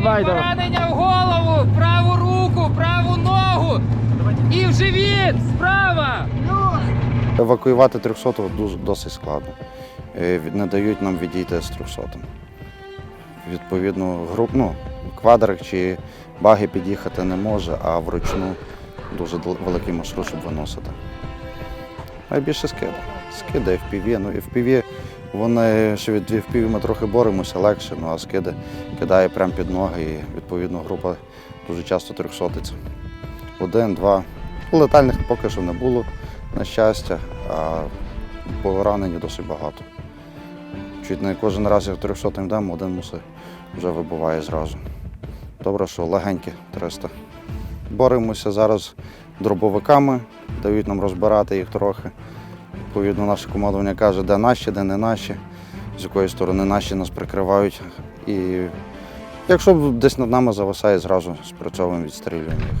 Давай, давай. Поранення в голову, в праву руку, праву ногу і в живіт справа. Евакуювати 300 дуже досить складно. Не дають нам відійти з 300. Відповідно, груп, ну, квадрик чи баги під'їхати не може, а вручну дуже великий маршрут, щоб виносити. Найбільше скиди. Скиди FPV. Ну, FPV, вони ще від FPV ми трохи боремося легше, ну а скиди кидає прямо під ноги і відповідно група дуже часто трьохсотиться. Один, два. Летальних поки що не було, на щастя, а поранені досить багато. Чуть не кожен раз, як 300 йдемо, один мусить вже вибуває зразу. Добре, що легенькі 300. Боремося зараз дробовиками, дають нам розбирати їх трохи. Відповідно, наше командування каже, де наші, де не наші, з якої сторони наші нас прикривають. І якщо десь над нами зависає, зразу спрацьовуємо, відстрілюємо їх.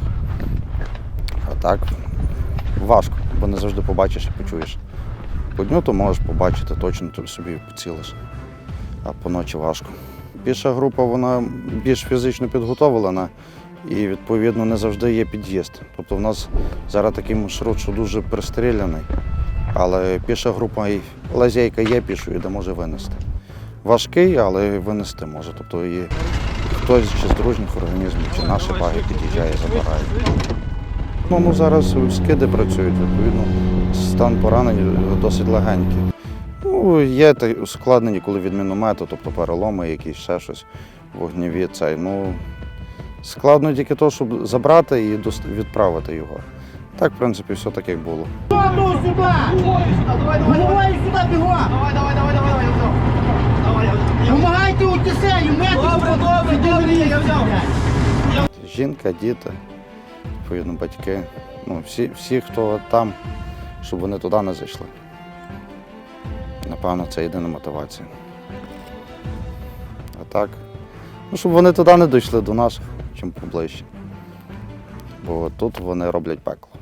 А так важко, бо не завжди побачиш і почуєш. По дню то можеш побачити, точно тобі собі поцілиш, а по ночі важко. Піша група вона більш фізично підготовлена і відповідно не завжди є під'їзд. Тобто в нас зараз такий маршрут, що дуже пристріляний, але піша група лазейка є пішою, де може винести. Важкий, але винести може. Тобто і хтось чи з дружніх організмів, чи наші баги під'їжджає, забирає. Ну, ну, зараз скиди працюють, відповідно, стан поранень досить легенький. Ну, є ускладнені, коли від міномету, тобто переломи, якісь ще щось, вогневі цей. Ну, складно тільки то, щоб забрати і відправити його. Так, в принципі, все так, як було. Голову сюда! Головою сюди бігом! Давай, давай, давай, давай. Давай. Помагайте у добре, добре, я взяв. Жінка, діти, відповідно, батьки. Ну, всі, всі, хто там, щоб вони туди не зайшли. Напевно, це єдина мотивація. А так, ну, щоб вони туди не дійшли до наших, чим поближче. Бо тут вони роблять пекло.